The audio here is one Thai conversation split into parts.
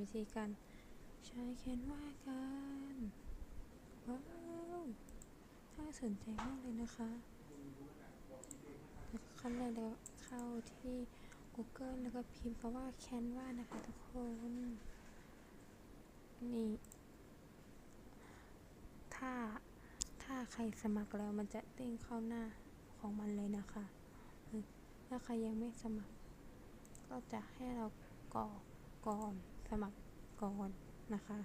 วิธีการใช้แคนวากันว้าวน่าสนใจมากเลยนะคะแล้วก็ขั้นแรกเราเข้าที่ Google แล้วก็พิมพ์คำว่า Canva นะคะทุกคน นี่ ถ้า ถ้าใครสมัครแล้วมันจะเด้งเข้าหน้าของมันเลยนะคะ ถ้าใครยังไม่สมัคร ก็จะให้เรากรอกก่อน สมัครก่อนนะคะ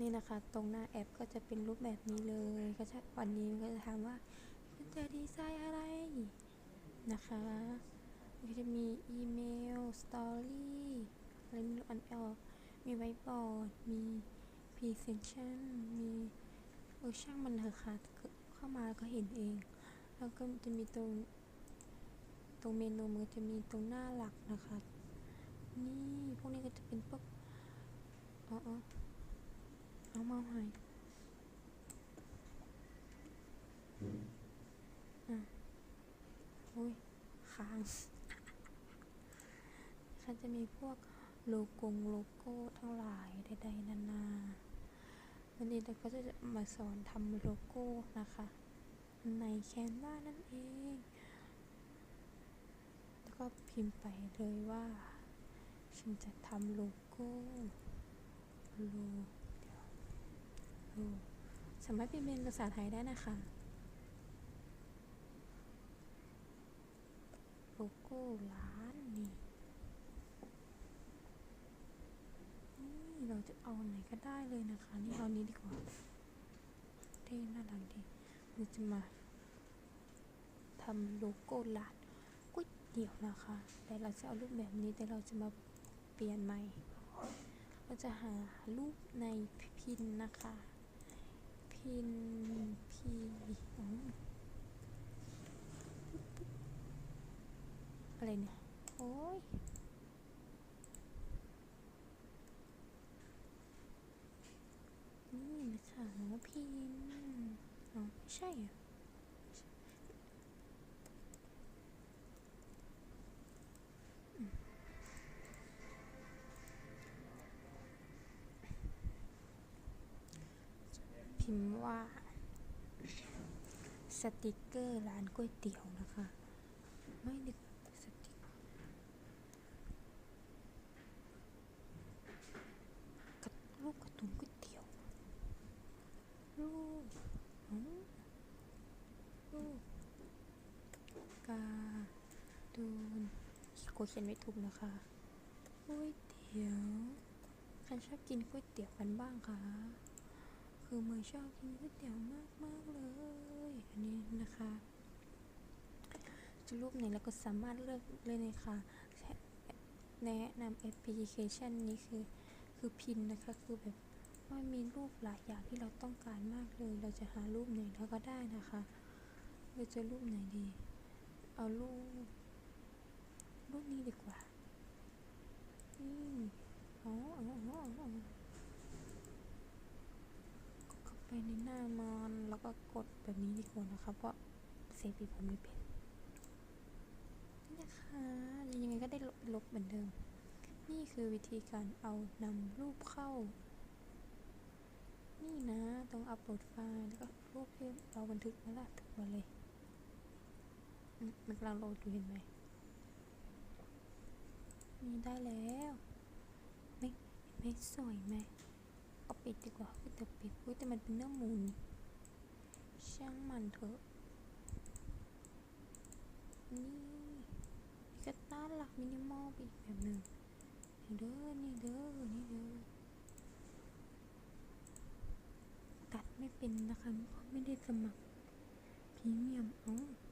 นี่นะคะ ตรงหน้าแอปก็จะเป็นรูปแบบนี้เลย ก็จะวันนี้ก็จะถามว่าคุณจะดีไซน์อะไรนะคะก็จะมีอีเมล สตอรี่อะไรม่รู้อันเอลมีไวบอร์ด มีพรีเซนชั่นมีเออช่างมันเถอะค่ะเข้ามาก็เห็นเอง แล้วก็จะมีตรง ตรงเมนูมันจะมีตรงหน้าหลักนะคะ นี่พวกนี้ก็จะเป็นพวกอ๋ออ๋อเอามาหายอะโอ้ยค้างฉันจะมีพวกโลโก้โลโก้ทั้งหลายใดๆนานาวันนี้เราก็จะมาสอนทำโลโก้นะคะ ในแคนวานั่นเอง แล้วก็พิมพ์ไปเลยว่า ฉันจะทำโลโก้โลโอ้สามารถพิมพ์เป็นภาษาไทยได้นะคะโลโก้ร้านนี่นี่เราจะเอาไหนก็ได้เลยนะคะ นี่เอานี้ดีกว่าเท่น่ารักดีเราจะมาทำโลโก้ร้านก๋วยเตี๋ยวนะคะแต่เราจะเอารูปแบบนี้แต่เราจะมา ปลี่ยนใหม่ เราจะหารูปในพินนะคะ พินพีอะไรเนี่ย โอ้ยนี่นะคะพินอ๋อไม่ใช่อะ พิมพ์ว่า สติกเกอร์ร้านก๋วยเตี๋ยวนะคะ ไม่นึกสติกกระรูปกร์ตูนก๋วยเตี๋ยวรูปอ๋อรูปการ์ตูนกลัวเขียนไม่ถูกนะคะก๋วยเตี๋ยวใครชอบกินก๋วยเตี๋ยวกันบ้างคะ คือเมย์ชอบกินก๋วยเตี๋ยวมากมากเลย อันนี้นะคะจะรูปไหนแล้วก็สามารถเลือกเลยนะคะแนะนำแอปพลิเคชันนี้คือคือพินนะคะคือแบบว่ามีรูปหลายอย่างที่เราต้องการมากเลย เราจะหารูปไหนแล้วก็ได้นะคะเราจะรูปไหนดี เอารูปรูปนี้ดีกว่าอ๋ออ๋ออ๋ออ๋อ ไปในหน้ามันแล้วก็กดแบบนี้ดีกว่านะคะเพราะเซฟอีผมไม่เป็นนี่นะคะยังไงก็ได้ลบเหมือนเดิม นี่คือวิธีการเอานำรูปเข้า นี่นะตรงอัปโหลดไฟล์แล้วก็รูปที่เราบันทึกนั่นแหละถึงมาเลยมันกำลังโหลดอยู่เห็นไหมนี่ได้แล้วไม่ไม่สวยไหม ปิดดีกว่าอุ๊ยแต่ปิดอุ้ยแต่มันเป็นเนื้อหมูนี่ช่างมันเถอะนี่นี่ก็น่ารักมินิมอลไปอีกแบบหนึ่งนี่เด้อนี่เด้อนี่เด้อตัดไม่เป็นนะคะเพราะไม่ได้สมัครพรีเมียมเอ้าเอา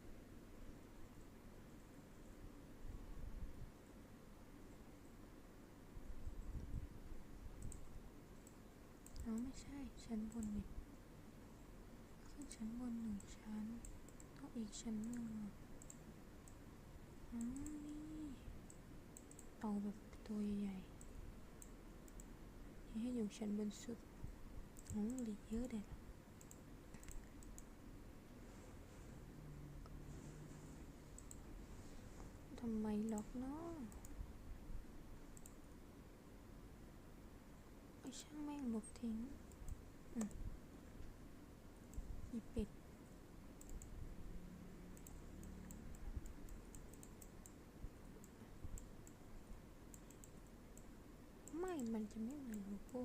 ใช่ชั้นบนนี่ขึ้นชั้นบนหนึ่งชั้นต้องอีกชั้นหนึ่งอะอ๋อนี่เอาแบบตัวใหญ่ๆให้อยู่ชั้นบนสุดโอ้เหลือเยอะเลยล่ะทำไมล็อกเนาะอ้ช่างแม่งลบทิ้งอืมอีเป็ด ไม่มันจะไม่เหมือนโลโก้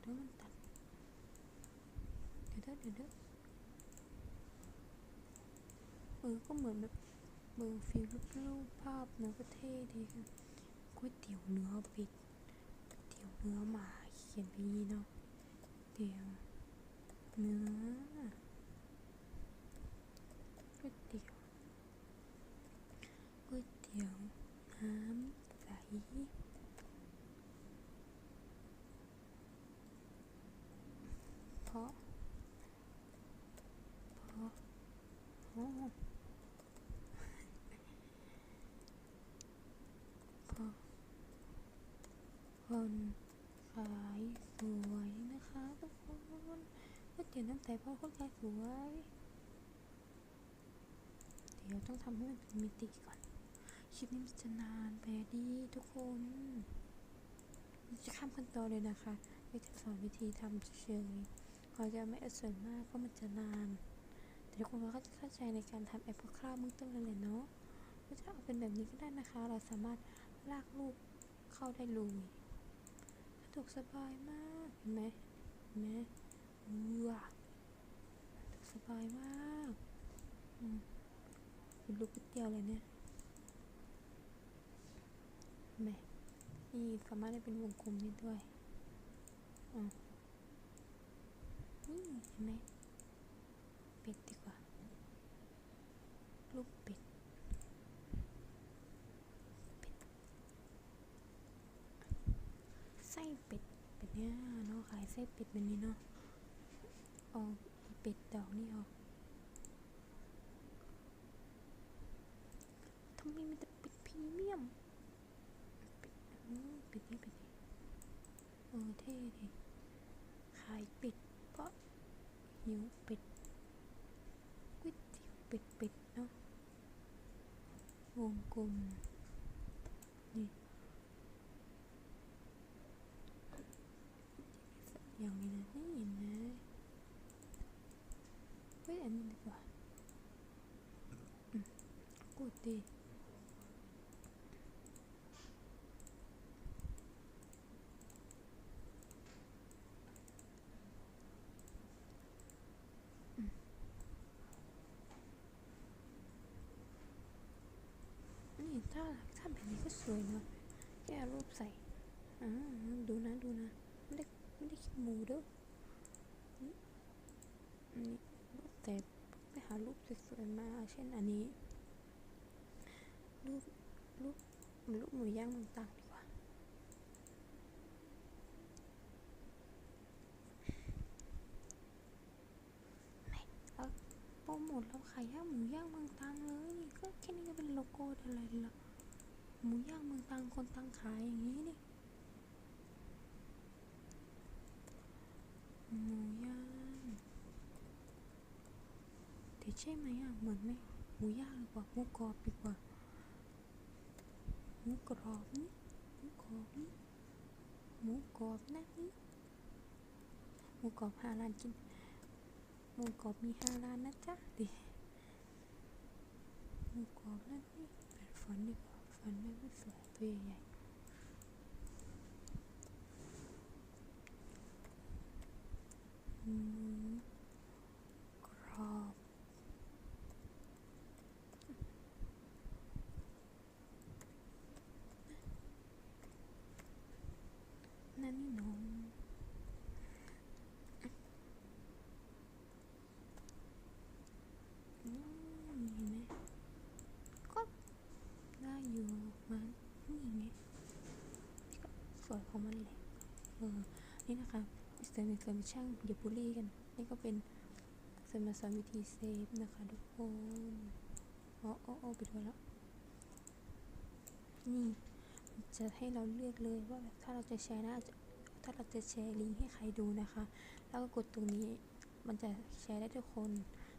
เดี๋ยวมันตัดเดี๋ยวเด้อเดี๋ยวเด้อเออ ก็เหมือนแบบเบอร์ฟิลรูปภาพเนื้อประเทศดีค่ะก๋วยเตี๋ยวเนื้อเป็ดก๋วยเตี๋ยวเนื้อหมาเขียนไปนี้เนาะเตี๋ยวเนื้อก๋วยเตี๋ยวก๋วยเตี๋ยวน้ำใส เพ ราะเพราะเพราะคนขายสวยนะคะทุกคนก๋วยเตี๋ยวน้ำใสเพราะคนขายสวย เดี๋ยวต้องทำให้มันเป็นมิติก่อน คลิปนี้มันจะนานไปดีทุกคนจะข้ามขั้นตอนเลยนะคะ ไม่จะสอนวิธีทำเฉย เขาจะไม่เอาส่วนมากเพราะมันจะนาน แต่ทุกคนก็จะเข้าใจในการทำแอปคร่าวเบื้องต้นเลยแหละเนาะก็จะเอาเป็นแบบนี้ก็ได้นะคะ เราสามารถลากรูปเข้าได้เลยสะดวกสบายมากเห็นไหมเห็นไหมเอือสะดวกสบายมากอืมเป็นรูกเตี๋ยวเลยเนี่ยเห็นไหมนี่สามารถได้เป็นวงกลมได้ด้วย อ่า นี่เห็นไหมป็ดดีกว่ารูปเป็ดป็ดไส้ป็ดเป็ดเนี้ยเนาะขายไส้ป็ดแบบนี้เนาะเอาอีเป็ดดอกนี่ออกทำไมมีแต่เป็ดพรีเมียมป็ดอืมเป็ดนี่ป็ดนี่เออเท่ดีขายป็ด หิวเป็ดก๋วยเตี๋ยวเป็ดเป็ดเนาะวงกลมนี่สักอย่างนี้นะนี่นะเฮ้ยอันนี้ดีกว่าอืมกูดดีนี่ ถ้าถ้าแบบนี้ก็สวยเนาะแกเอารูปใส่อ่าดูนะดูนะไม่ได้ไม่ได้ขี้หมูเด้อนี่นี่แต่ไปหารูปสวยๆมาเช่นอันนี้ รูปรูปรูปหมูย่างมืองตังดีกว่าโปรโมทเราขายย่างหมูย่างเมืองตังเลย ก็แค่นี้ก็เป็นโลโก้อะไรละ หมูย่างมืองตังคนตังขายอย่างนี้นี่หมูย่างเดี๋ยวใช่ไหมอะเหมือนไหมหมูย่างดีกว่าหมูกรอบดีกว่าหมูกรอบนี่หมูกรอบนี่หมูกรอบนะนี่หมูกรอบห้าร้านกินหมูกรอบมีห้าร้านนะจ๊ะดิหมูกรอบนั่นนี่เป็นฟอนดีกว่า ฟอนต์ไม่ไม่สวยตัวใหญ่ๆหมูกรอบนั่นนี่น้องอืมเห็นไหมก็ได้อยู่มันนี่ไงนี่ก็สวยของมันแหละเออ นี่นะคะมิสเตอร์มิเตอร์ช่างอย่าบูลลี่กัน นี่ก็เป็นจะมาสอนวิธีเซฟนะคะทุกคนอ๋ออ๋ออ๋อไปดูแล้ว นี่จะให้เราเลือกเลยว่าถ้าเราจะแชร์นะถ้าเราจะแชร์ลิงก์ให้ใครดูนะคะ แล้วก็กดตรงนี้มันจะแชร์ได้ทุกคน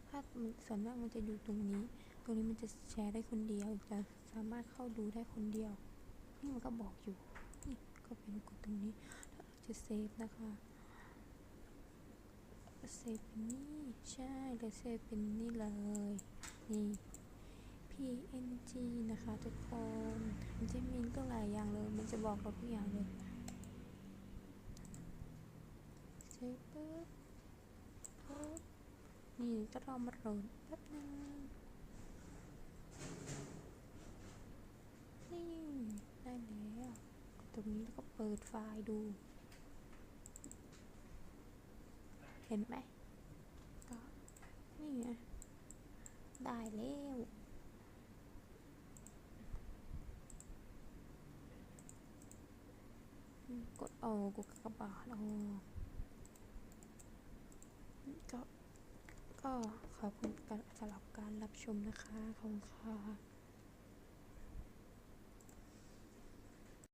ถ้าส่วนมากมันจะอยู่ตรงนี้ ตรงนี้มันจะแชร์ได้คนเดียว จะสามารถเข้าดูได้คนเดียว นี่มันก็บอกอยู่ นี่ก็เป็นกดตรงนี้ จะเซฟนะคะเซฟเป็นนี่ใช่เลยเซฟเป็นนี่เลยนี่ PNG นะคะทุกคนมันจะมีก็หลายอย่างเลย มันจะบอกเราทุกอย่างเลยเซฟปุ๊บปุ๊บนี่ก็รอมาโหลดแป๊บนึงนี่ได้แล้วตรงนี้แล้วก็เปิดไฟล์ดู เห็นไหมก็นี่ไงได้แล้วกดเอกดกระบาดเอาก็ก็ขอบคุณสำหรับการรับชมนะคะ ขอบคุณค่ะ